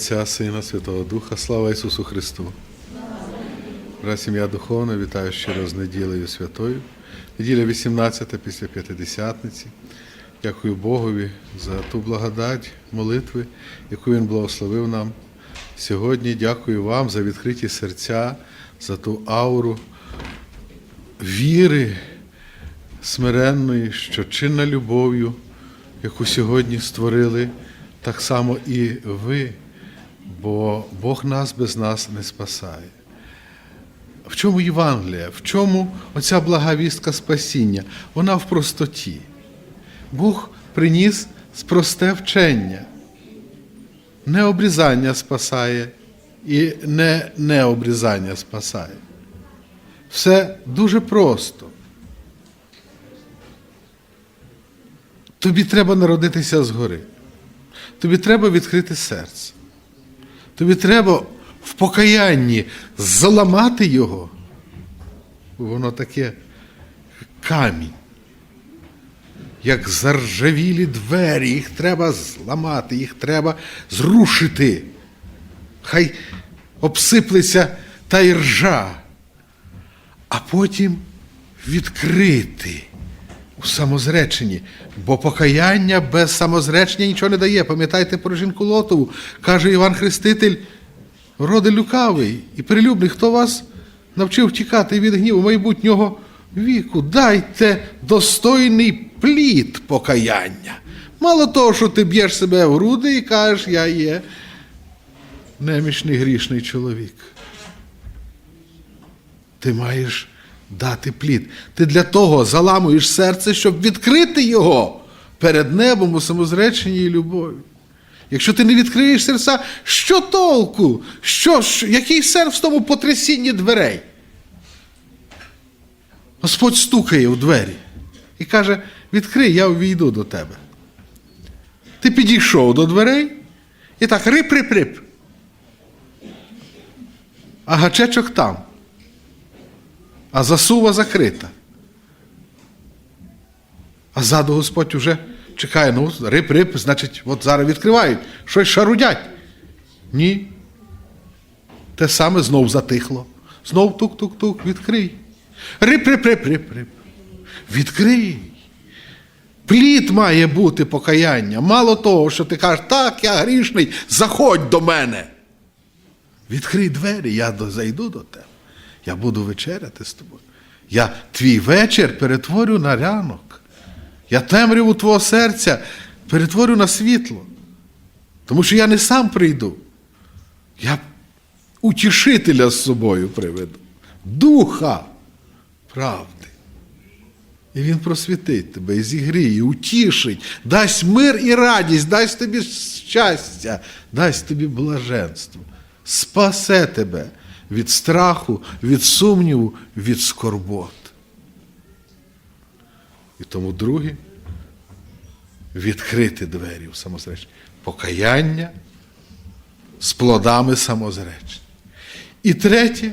Отця, Сина, Святого Духа, слава Ісусу Христу. Раз сім'я духовна, вітаю щиро з неділею святою. Неділя 18 після П'ятидесятниці. Дякую Богові за ту благодать молитви, яку Він благословив нам. Сьогодні дякую вам за відкриті серця, за ту ауру віри смиренної, що чинна любов'ю, яку сьогодні створили, так само і ви, бо Бог нас без нас не спасає. В чому Євангелія? В чому оця блага вістка спасіння? Вона в простоті. Бог приніс просте вчення. Не обрізання спасає і не необрізання спасає. Все дуже просто. Тобі треба народитися згори. Тобі треба відкрити серце. Тобі треба в покаянні заламати його. Воно таке камінь. Як заржавілі двері, їх треба зламати, їх треба зрушити. Хай обсиплеться та й ржа, а потім відкрити у самозреченні, бо покаяння без самозречення нічого не дає. Пам'ятайте про жінку Лотову, каже Іван Хреститель, роди люкавий і прилюбний, хто вас навчив втікати від гніву майбутнього віку, дайте достойний плід покаяння. Мало того, що ти б'єш себе в груди і кажеш, я є немічний грішний чоловік. Ти маєш дати плід. Ти для того заламуєш серце, щоб відкрити його перед небом у самозреченні і любові. Якщо ти не відкриєш серця, що толку? Що, що, який сенс в тому потрясінні дверей? Господь стукає у двері і каже: відкрий, я увійду до тебе. Ти підійшов до дверей і так рип-рип-рип. А гачечок там. А засува закрита. А ззаду Господь уже чекає, ну, рип-рип, значить, от зараз відкривають, щось шарудять. Ні. Те саме знов затихло. Знов тук-тук-тук, відкрий. Рип-рип-рип-рип-рип. Відкрий. Плід має бути покаяння. Мало того, що ти кажеш, так, я грішний, заходь до мене. Відкрий двері, я зайду до тебе. Я буду вечеряти з тобою. Я твій вечір перетворю на ранок. Я темряву твого серця перетворю на світло. Тому що я не сам прийду. Я утішителя з собою приведу. Духа правди. І він просвітить тебе, і зігріє, утішить, дасть мир і радість, дасть тобі щастя, дасть тобі блаженство, спасе тебе від страху, від сумніву, від скорбот. І тому друге відкрити двері в самозречення. Покаяння з плодами самозречення. І третє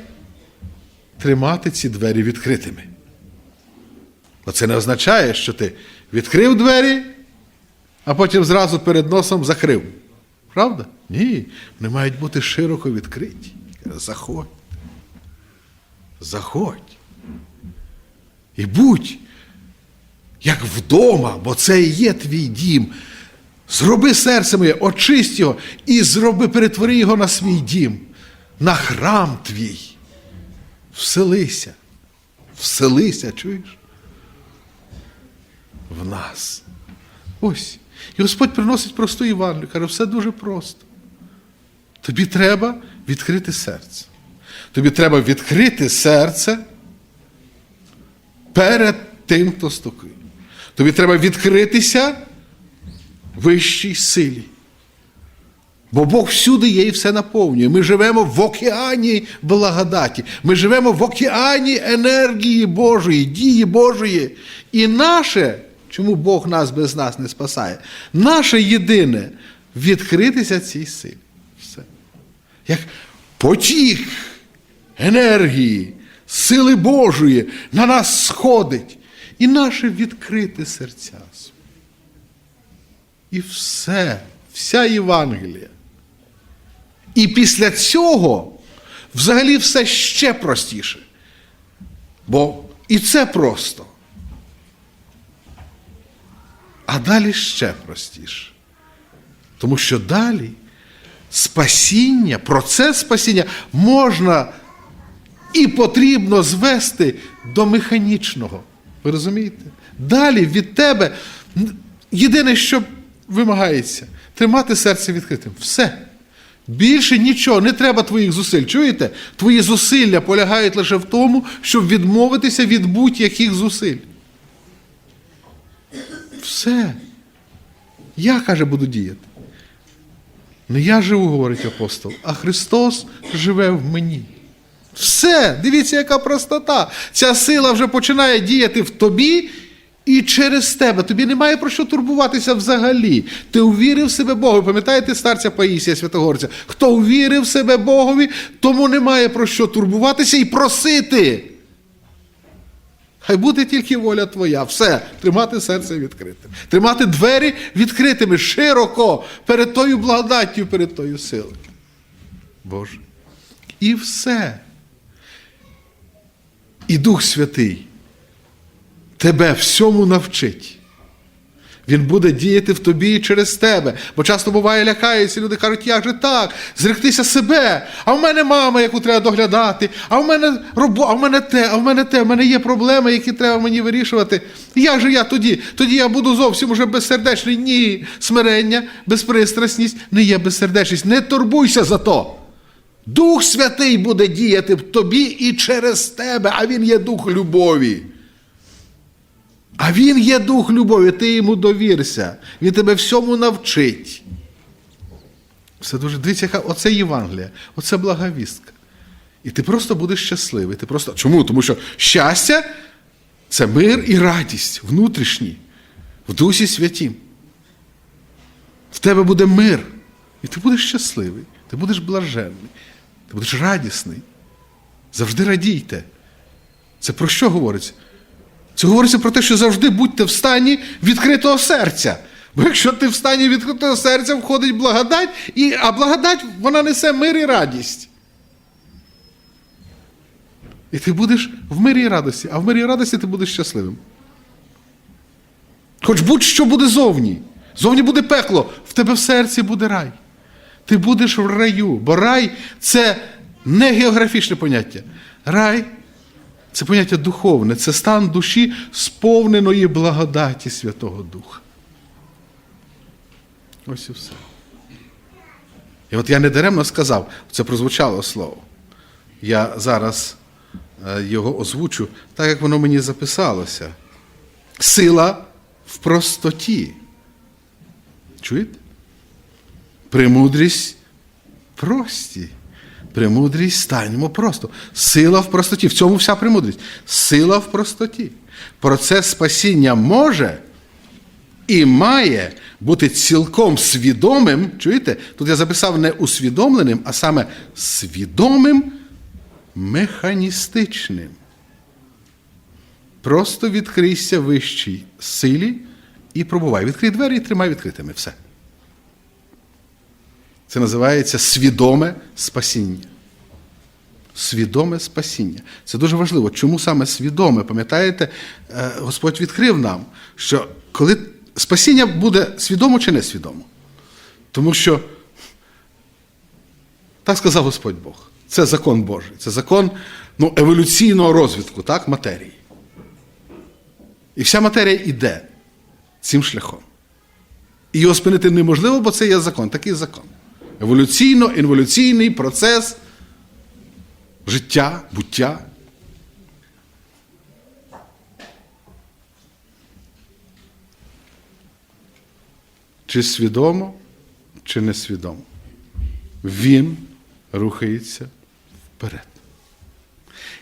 тримати ці двері відкритими. Бо це не означає, що ти відкрив двері, а потім зразу перед носом закрив. Правда? Ні. Вони мають бути широко відкриті. Заходь. Заходь. І будь як вдома, бо це і є твій дім. Зроби серце моє, очисть його і зроби, перетвори його на свій дім, на храм твій. Вселися. Вселися, чуєш? В нас. Ось. І Господь приносить просту Івангелію, каже, все дуже просто. Тобі треба відкрити серце. Тобі треба відкрити серце перед тим, хто стукає. Тобі треба відкритися вищій силі. Бо Бог всюди є і все наповнює. Ми живемо в океані благодаті. Ми живемо в океані енергії Божої, дії Божої. І наше, чому Бог нас без нас не спасає, наше єдине відкритися цій силі. Як потік енергії, сили Божої на нас сходить. І наше відкрите серця. І все, вся Євангелія І після цього взагалі все ще простіше. Бо і це просто. А далі ще простіше. Тому що далі спасіння, процес спасіння можна і потрібно звести до механічного. Ви розумієте? Далі від тебе єдине, що вимагається, тримати серце відкритим. Все. Більше нічого, не треба твоїх зусиль. Чуєте? Твої зусилля полягають лише в тому, щоб відмовитися від будь-яких зусиль. Все. Я, каже, буду діяти. Не я живу, говорить апостол, а Христос живе в мені. Все, дивіться, яка простота. Ця сила вже починає діяти в тобі і через тебе. Тобі немає про що турбуватися взагалі. Ти увірив себе Богу. Пам'ятаєте старця Паїсія Святогорця? Хто увірив себе Богові, тому немає про що турбуватися і просити. Хай буде тільки воля твоя. Все, тримати серце відкритим. Тримати двері відкритими широко перед тою благодаттю, перед тою силою. Боже. І все. І Дух Святий тебе всьому навчить. Він буде діяти в тобі і через тебе. Бо часто буває лякаються, люди кажуть, як же так, зректися себе. А в мене мама, яку треба доглядати, а в мене робота, а в мене те, а в мене те, в мене є проблеми, які треба мені вирішувати. Як же я тоді? Тоді я буду зовсім уже безсердечний. Ні, смирення, безпристрасність не є безсердечність. Не турбуйся за то. Дух Святий буде діяти в тобі і через тебе, а Він є дух любові. А він є дух любові, ти йому довірся, він тебе всьому навчить. Все дуже дивіться, оце Євангелія, оце благовістка. І ти просто будеш щасливий. Ти просто... Чому? Тому що щастя це мир і радість внутрішній, в Дусі Святім. В тебе буде мир. І ти будеш щасливий, ти будеш блаженний, ти будеш радісний. Завжди радійте. Це про що говориться? Це говориться про те, що завжди будьте в стані відкритого серця. Бо якщо ти в стані відкритого серця, входить благодать, і, а благодать вона несе мир і радість. І ти будеш в мирі і радості, а в мирі і радості ти будеш щасливим. Хоч будь-що буде зовні. Зовні буде пекло, в тебе в серці буде рай. Ти будеш в раю, бо рай це не географічне поняття. Рай це поняття духовне, це стан душі, сповненої благодаті Святого Духа. Ось і все. І от я недаремно сказав, це прозвучало слово. Я зараз е, його озвучу, так як воно мені записалося. Сила в простоті. Чуєте? Премудрість прості. Премудрість станьмо просто. Сила в простоті. В цьому вся премудрість. Сила в простоті. Процес спасіння може і має бути цілком свідомим. Чуєте? Тут я записав не усвідомленим, а саме свідомим механістичним. Просто відкрийся вищій силі і пробувай. Відкрий двері і тримай відкритими. Все. Це називається свідоме спасіння. Свідоме спасіння. Це дуже важливо. Чому саме свідоме? Пам'ятаєте, е, Господь відкрив нам, що коли спасіння буде свідомо чи несвідомо? Тому що, так сказав Господь Бог, це закон Божий, це закон ну, еволюційного розвитку так, матерії. І вся матерія йде цим шляхом. І його спинити неможливо, бо це є закон, такий закон. Еволюційно-інволюційний процес життя, буття. Чи свідомо, чи несвідомо. Він рухається вперед.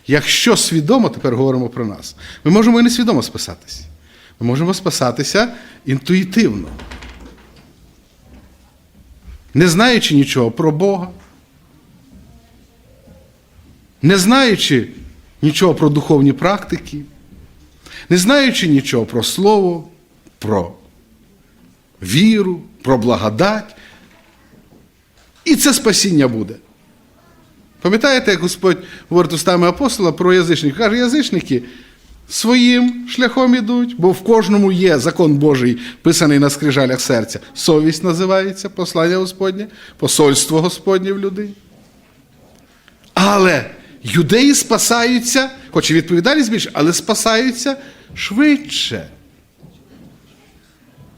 Якщо свідомо, тепер говоримо про нас, ми можемо і несвідомо спасатись. Ми можемо спасатися інтуїтивно не знаючи нічого про Бога, не знаючи нічого про духовні практики, не знаючи нічого про Слово, про віру, про благодать. І це спасіння буде. Пам'ятаєте, як Господь говорить устами апостола про язичників? Каже, язичники своїм шляхом ідуть, бо в кожному є закон Божий, писаний на скрижалях серця. Совість називається, послання Господнє, посольство Господнє в людей. Але юдеї спасаються, хоч і відповідальність більше, але спасаються швидше.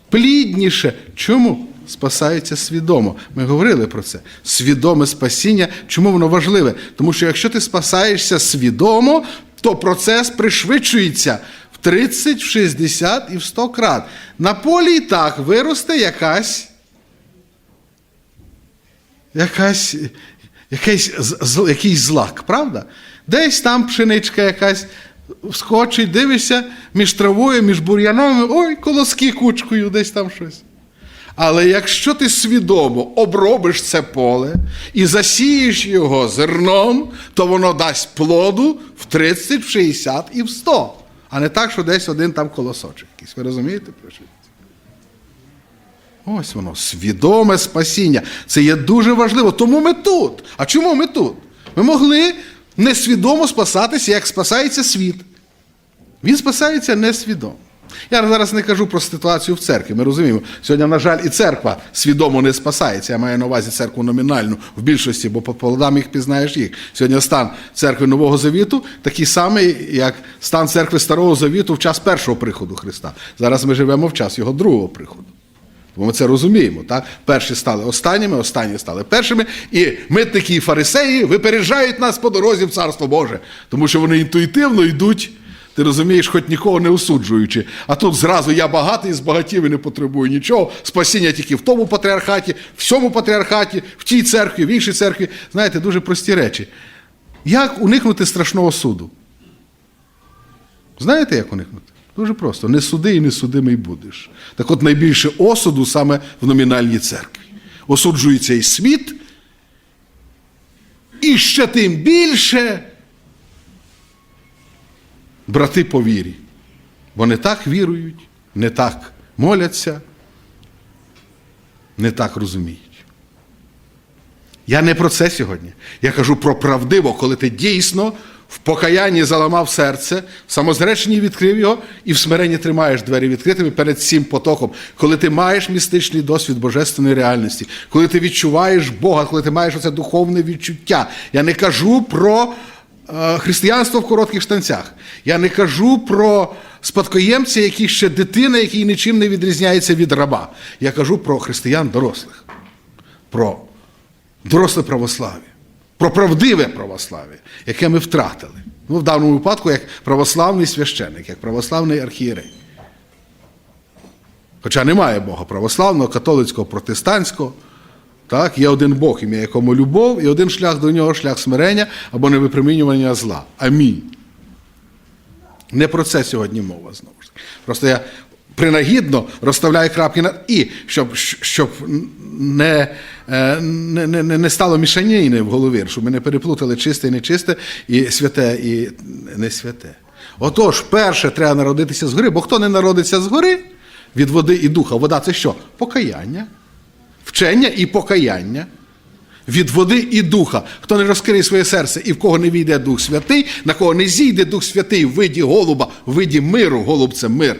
Плідніше. Чому? Спасаються свідомо. Ми говорили про це. Свідоме спасіння. Чому воно важливе? Тому що якщо ти спасаєшся свідомо, то процес пришвидшується в 30, в 60 і в 100 крат. На полі і так виросте якась. Якась, якийсь, якийсь злак, правда? Десь там пшеничка якась вскочить, дивишся між травою, між бур'яном, ой, колоски кучкою, десь там щось. Але якщо ти свідомо обробиш це поле і засієш його зерном, то воно дасть плоду в 30, в 60 і в 100. А не так, що десь один там колосочок якийсь. Ви розумієте, про що? Ось воно, свідоме спасіння. Це є дуже важливо. Тому ми тут. А чому ми тут? Ми могли несвідомо спасатися, як спасається світ. Він спасається несвідомо. Я зараз не кажу про ситуацію в церкві. Ми розуміємо, сьогодні, на жаль, і церква свідомо не спасається. Я маю на увазі церкву номінальну в більшості, бо по плодам їх пізнаєш їх. Сьогодні стан церкви Нового Завіту такий самий, як стан церкви Старого Завіту в час першого приходу Христа. Зараз ми живемо в час його другого приходу. Бо ми це розуміємо, так? Перші стали останніми, останні стали першими, і митники і фарисеї випереджають нас по дорозі в Царство Боже, тому що вони інтуїтивно йдуть, ти розумієш, хоч нікого не осуджуючи. А тут зразу я багатий, збагатів і не потребую нічого. Спасіння тільки в тому патріархаті, в цьому патріархаті, в тій церкві, в іншій церкві. Знаєте, дуже прості речі. Як уникнути страшного суду? Знаєте, як уникнути? Дуже просто. Не суди і не судимий будеш. Так от найбільше осуду саме в номінальній церкві. Осуджується і світ, і ще тим більше брати по вірі. Бо не так вірують, не так моляться, не так розуміють. Я не про це сьогодні. Я кажу про правдиво, коли ти дійсно в покаянні заламав серце, в самозреченні відкрив його і в смиренні тримаєш двері відкритими перед цим потоком, коли ти маєш містичний досвід божественної реальності, коли ти відчуваєш Бога, коли ти маєш оце духовне відчуття. Я не кажу про християнство в коротких штанцях. Я не кажу про спадкоємця, який ще дитина, який нічим не відрізняється від раба. Я кажу про християн дорослих. Про доросле православ'я, про правдиве православ'я, яке ми втратили. Ну, в даному випадку, як православний священник, як православний архієрей. Хоча немає Бога православного, католицького, протестантського. Так, є один Бог, ім'я якому любов, і один шлях до нього шлях смирення або невипромінювання зла. Амінь. Не про це сьогодні мова знову ж таки. Просто я принагідно розставляю крапки на і, щоб, щоб не, е, не, не, не стало мішаніни в голові, щоб ми не переплутали чисте і нечисте, і святе і не святе. Отож, перше, треба народитися згори, бо хто не народиться згори від води і духа, вода це що? Покаяння, вчення і покаяння. Від води і духа. Хто не розкриє своє серце і в кого не війде Дух Святий, на кого не зійде Дух Святий в виді голуба, в виді миру, голуб це мир,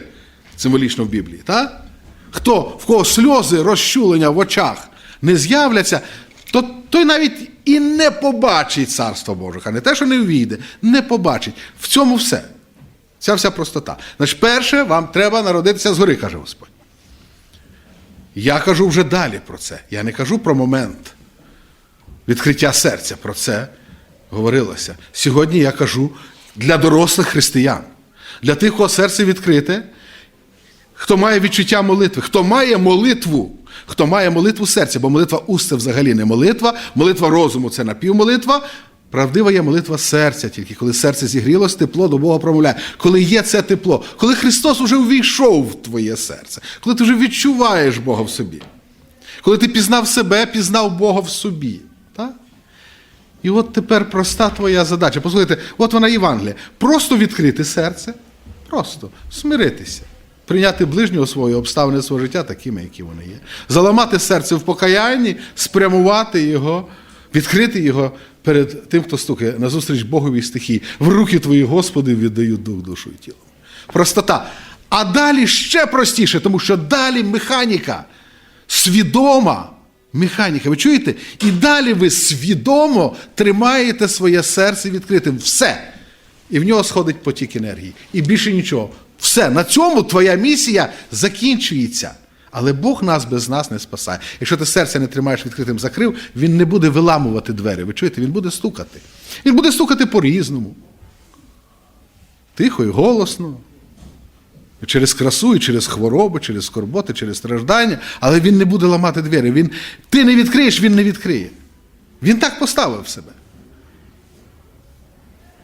символічно в Біблії. Так? Хто, в кого сльози, розчулення в очах не з'являться, то той навіть і не побачить Царство Боже. А не те, що не ввійде, не побачить. В цьому все. Ця вся простота. Значить, перше, вам треба народитися згори, каже Господь. Я кажу вже далі про це. Я не кажу про момент відкриття серця. Про це говорилося. Сьогодні я кажу для дорослих християн, для тих, кого серце відкрите, хто має відчуття молитви, хто має молитву, хто має молитву серця, бо молитва уст це взагалі не молитва, молитва розуму це напівмолитва. Правдива є молитва серця, тільки коли серце зігрілось, тепло до Бога промовляє. Коли є це тепло, коли Христос уже увійшов в твоє серце, коли ти вже відчуваєш Бога в собі, коли ти пізнав себе, пізнав Бога в собі. Так? І от тепер проста твоя задача. Послухайте, от вона Євангелія. Просто відкрити серце, просто смиритися. Прийняти ближнього свого обставини свого життя такими, які вони є. Заламати серце в покаянні, спрямувати його, відкрити його перед тим, хто стукає назустріч Боговій стихії. В руки твої, Господи, віддаю дух, душу і тіло. Простота. А далі ще простіше, тому що далі механіка, свідома механіка. Ви чуєте? І далі ви свідомо тримаєте своє серце відкритим. Все. І в нього сходить потік енергії. І більше нічого. Все. На цьому твоя місія закінчується. Але Бог нас без нас не спасає. Якщо ти серце не тримаєш відкритим, закрив, він не буде виламувати двері. Ви чуєте? Він буде стукати. Він буде стукати по-різному. Тихо і голосно. Через красу, і через хвороби, через скорботи, через страждання, але він не буде ламати двері. Він, ти не відкриєш, він не відкриє. Він так поставив себе.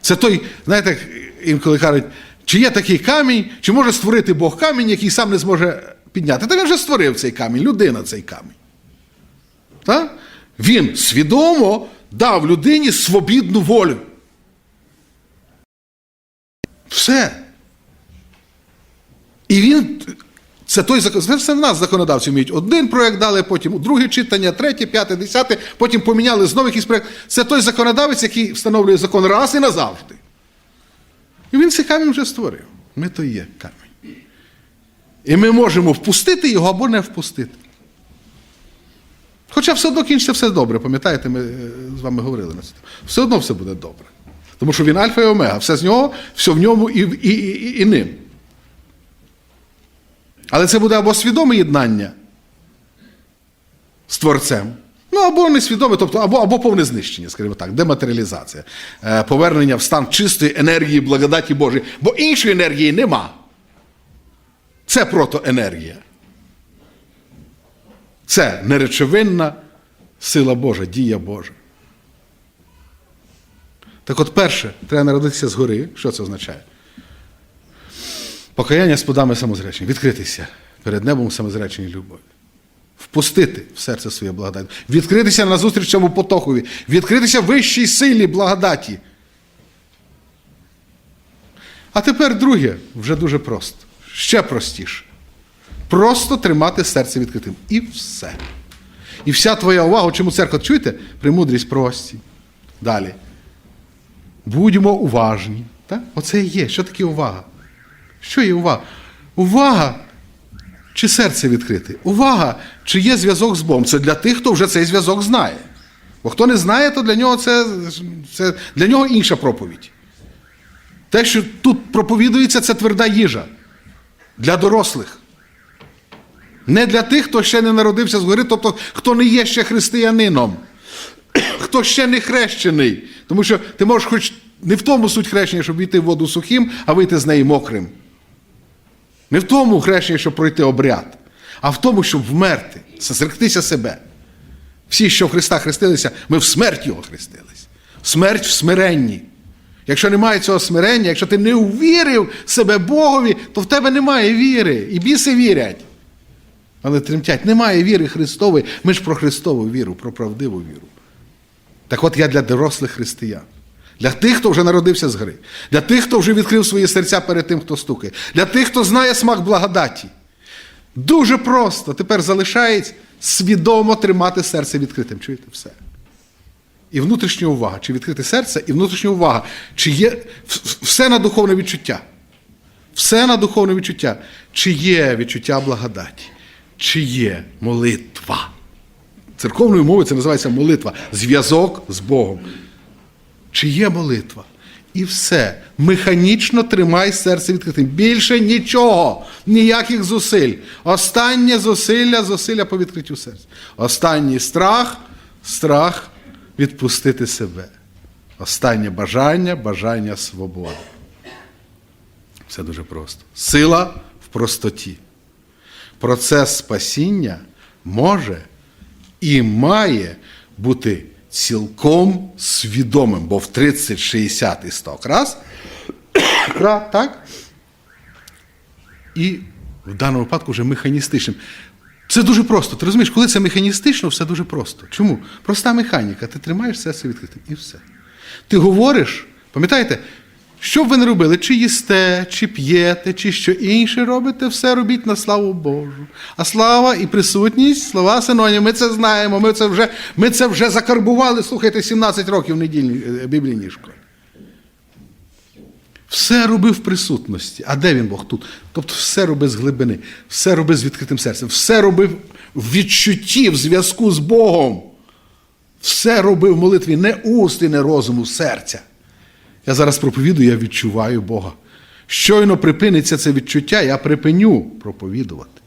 Це той, знаєте, інколи кажуть, чи є такий камінь, чи може створити Бог камінь, який сам не зможе підняти. Та він вже створив цей камінь, людина цей камінь. Так? Він свідомо дав людині свобідну волю. Все. І він. Це той закон. Це в нас законодавці вміють. Один проєкт дали, потім друге читання, третє, п'яте, десяте, потім поміняли знову якийсь проєкт. Це той законодавець, який встановлює закон раз і назавжди. І він цей камінь вже створив. Ми то є камінь. І ми можемо впустити його або не впустити. Хоча все одно кінчиться все добре, пам'ятаєте, ми е, з вами говорили на це. Все одно все буде добре. Тому що він альфа і омега, все з нього, все в ньому і, і, і, і ним. Але це буде або свідоме єднання з Творцем, ну або несвідоме, тобто або, або повне знищення, скажімо так, дематеріалізація, е, повернення в стан чистої енергії, благодаті Божої, бо іншої енергії нема. Це протоенергія. Це неречовинна сила Божа, дія Божа. Так от, перше, треба народитися згори. Що це означає? Покаяння з подами самозречення, відкритися перед небом самозречення любові. Впустити в серце своє благодать, відкритися на зустріч цьому потокові, відкритися вищій силі благодаті. А тепер друге, вже дуже просто, ще простіше. Просто тримати серце відкритим. І все. І вся твоя увага, чому церква, чуєте? Премудрість прості. Далі. Будьмо уважні. Так? Оце і є. Що таке увага? Що є увага? Увага, чи серце відкрите? Увага, чи є зв'язок з Богом. Це для тих, хто вже цей зв'язок знає. Бо хто не знає, то для нього це, це для нього інша проповідь. Те, що тут проповідується, це тверда їжа для дорослих. Не для тих, хто ще не народився згори, тобто хто не є ще християнином, хто ще не хрещений. Тому що ти можеш хоч не в тому суть хрещення, щоб війти в воду сухим, а вийти з неї мокрим. Не в тому хрещення, щоб пройти обряд, а в тому, щоб вмерти, зректися себе. Всі, що в Христа хрестилися, ми в смерть Його хрестились. Смерть в смиренні. Якщо немає цього смирення, якщо ти не увірив себе Богові, то в тебе немає віри. І біси вірять. Але тремтять, немає віри Христової. Ми ж про Христову віру, про правдиву віру. Так от я для дорослих християн. Для тих, хто вже народився з гри, для тих, хто вже відкрив свої серця перед тим, хто стукає, для тих, хто знає смак благодаті. Дуже просто. Тепер залишається свідомо тримати серце відкритим. Чуєте все? І внутрішня увага, чи відкрите серце, і внутрішня увага, чи є все на духовне відчуття. Все на духовне відчуття. Чи є відчуття благодаті, чи є молитва. Церковною мовою це називається молитва. Зв'язок з Богом. Чи є молитва? І все. Механічно тримай серце відкритим. Більше нічого, ніяких зусиль. Останнє зусилля, зусилля по відкриттю серця. Останній страх, страх відпустити себе. Останнє бажання, бажання свободи. Все дуже просто. Сила в простоті. Процес спасіння може і має бути цілком свідомим, бо в 30, 60 і 100 раз, так? І в даному випадку вже механістичним. Це дуже просто. Ти розумієш, коли це механістично, все дуже просто. Чому? Проста механіка. Ти тримаєш серце відкритим і все. Ти говориш, пам'ятаєте, що б ви не робили, чи їсте, чи п'єте, чи що інше робите, все робіть на славу Божу. А слава і присутність, слова синоні, ми це знаємо, ми це вже, ми це вже закарбували, слухайте, 17 років в недільній е, біблійній школі. Все роби в присутності. А де він Бог? Тут. Тобто все роби з глибини, все роби з відкритим серцем, все роби в відчутті, в зв'язку з Богом. Все роби в молитві не уст і не розуму, серця. Я зараз проповідую, я відчуваю Бога. Щойно припиниться це відчуття, я припиню проповідувати.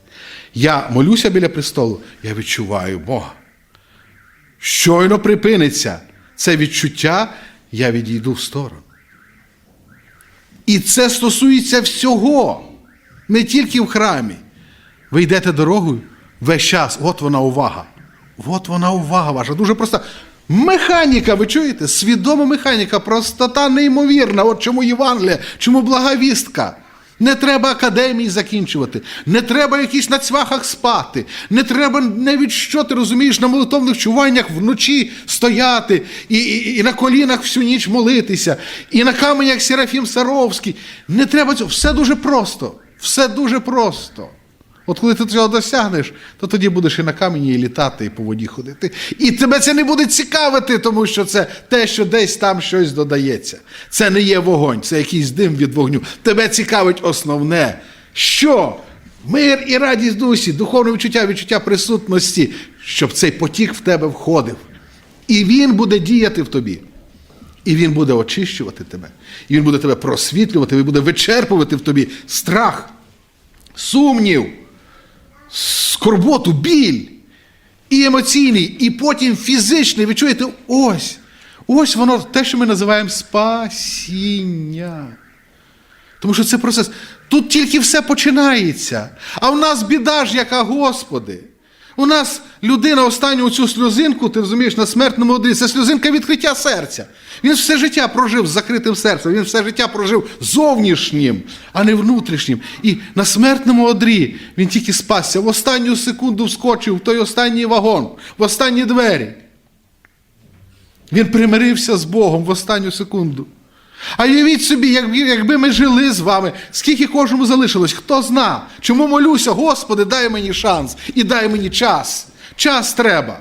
Я молюся біля престолу, я відчуваю Бога. Щойно припиниться це відчуття, я відійду в сторону. І це стосується всього, не тільки в храмі. Ви йдете дорогою весь час, от вона увага. От вона увага ваша. Дуже проста. Механіка, ви чуєте? Свідома механіка, простота неймовірна. От чому Євангелія, чому благовістка. Не треба академії закінчувати, не треба якісь на цвяхах спати, не треба навіть що ти розумієш на молитовних чуваннях вночі стояти і, і, і на колінах всю ніч молитися, і на каменях Серафім Саровський. Не треба цього. Все дуже просто. Все дуже просто. От коли ти цього досягнеш, то тоді будеш і на камені і літати, і по воді ходити. І тебе це не буде цікавити, тому що це те, що десь там щось додається. Це не є вогонь, це якийсь дим від вогню. Тебе цікавить основне, що мир і радість дусі, духовне відчуття, відчуття присутності, щоб цей потік в тебе входив. І він буде діяти в тобі. І він буде очищувати тебе. І він буде тебе просвітлювати, він буде вичерпувати в тобі страх, сумнів скорботу, біль, і емоційний, і потім фізичний. Ви чуєте, ось, ось воно те, що ми називаємо спасіння. Тому що це процес. Тут тільки все починається. А в нас біда ж, яка, Господи. У нас людина останню цю сльозинку, ти розумієш, на смертному одрі, це сльозинка відкриття серця. Він все життя прожив з закритим серцем, він все життя прожив зовнішнім, а не внутрішнім. І на смертному одрі він тільки спасся, в останню секунду вскочив в той останній вагон, в останні двері. Він примирився з Богом в останню секунду. А уявіть собі, якби, ми жили з вами, скільки кожному залишилось, хто зна. Чому молюся, Господи, дай мені шанс і дай мені час. Час треба.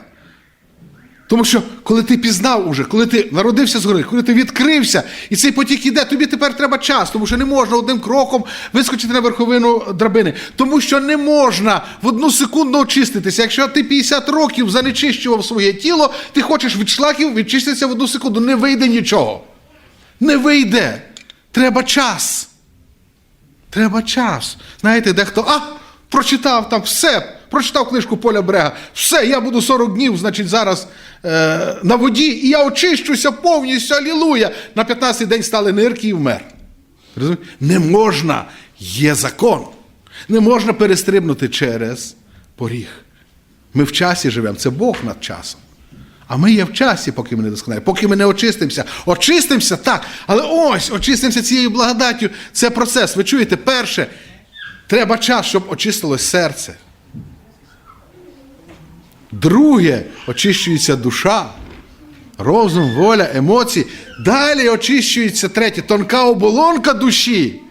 Тому що коли ти пізнав уже, коли ти народився згори, коли ти відкрився, і цей потік іде, тобі тепер треба час, тому що не можна одним кроком вискочити на верховину драбини. Тому що не можна в одну секунду очиститися. Якщо ти 50 років занечищував своє тіло, ти хочеш від шлаків відчиститися в одну секунду. Не вийде нічого. Не вийде. Треба час. Треба час. Знаєте, дехто, а, прочитав там все, прочитав книжку Поля Брега, все, я буду 40 днів, значить, зараз е, на воді, і я очищуся повністю, алілуя. На 15-й день стали нирки і вмер. Не можна, є закон. Не можна перестрибнути через поріг. Ми в часі живемо, це Бог над часом. А ми є в часі, поки ми не досконалі, поки ми не очистимося. Очистимося, так, але ось очистимося цією благодаттю. Це процес. Ви чуєте, перше, треба час, щоб очистилось серце. Друге, очищується душа, розум, воля, емоції. Далі очищується третє, тонка оболонка душі.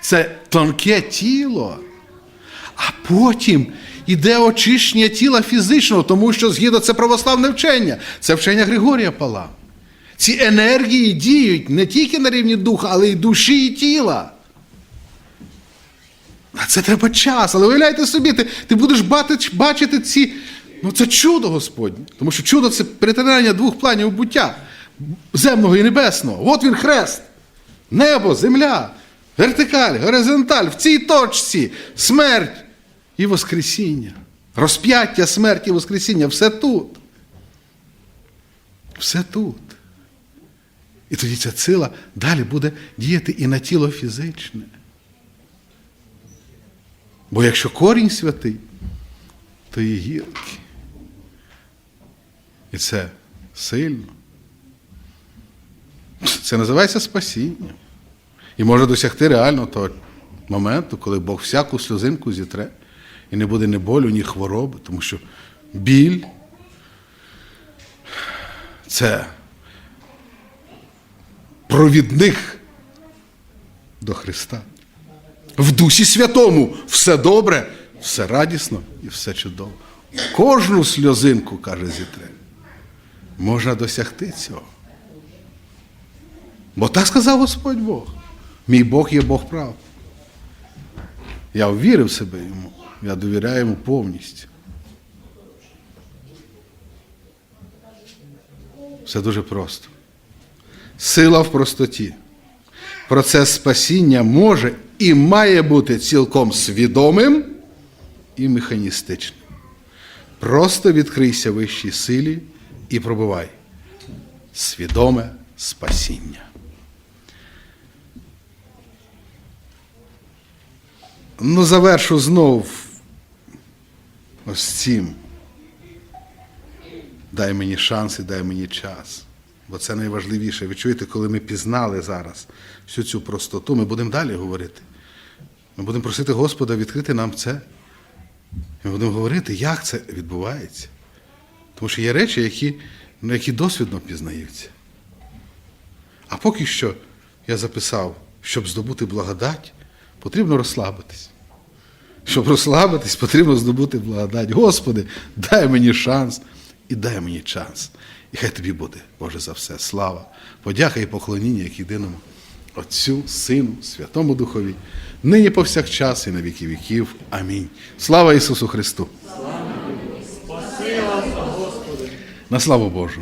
Це тонке тіло. А потім іде очищення тіла фізичного, тому що згідно це православне вчення, це вчення Григорія Пала. Ці енергії діють не тільки на рівні духа, але й душі і тіла. А це треба час. Але уявляйте собі, ти, ти будеш бачити, бачити ці. Ну це чудо Господнє. Тому що чудо це перетинання двох планів буття земного і небесного. От він хрест. Небо, земля, вертикаль, горизонталь, в цій точці смерть і Воскресіння. Розп'яття, смерть і Воскресіння все тут. Все тут. І тоді ця сила далі буде діяти і на тіло фізичне. Бо якщо корінь святий, то і гілки. І це сильно. Це називається спасінням. І може досягти реально того моменту, коли Бог всяку сльозинку зітре, і не буде ні болю, ні хвороби, тому що біль це провідник до Христа. В Дусі Святому все добре, все радісно і все чудово. Кожну сльозинку, каже Зітре, можна досягти цього. Бо так сказав Господь Бог. Мій Бог є Бог прав. Я ввірив себе йому, я довіряю йому повністю. Все дуже просто. Сила в простоті. Процес спасіння може і має бути цілком свідомим і механістичним. Просто відкрийся вищій силі і пробувай свідоме спасіння. Ну, завершу знов ось цим. Дай мені шанс і дай мені час. Бо це найважливіше. Ви чуєте, коли ми пізнали зараз всю цю простоту, ми будемо далі говорити. Ми будемо просити Господа відкрити нам це. Ми будемо говорити, як це відбувається. Тому що є речі, які, ну, які досвідно пізнаються. А поки що я записав, щоб здобути благодать, потрібно розслабитись. Щоб розслабитись, потрібно здобути благодать. Господи, дай мені шанс і дай мені час. І хай тобі буде, Боже, за все. Слава, подяка і поклоніння як єдиному Отцю, Сину, Святому Духові, нині повсякчас і на віки віків. Амінь. Слава Ісусу Христу! На славу Божу!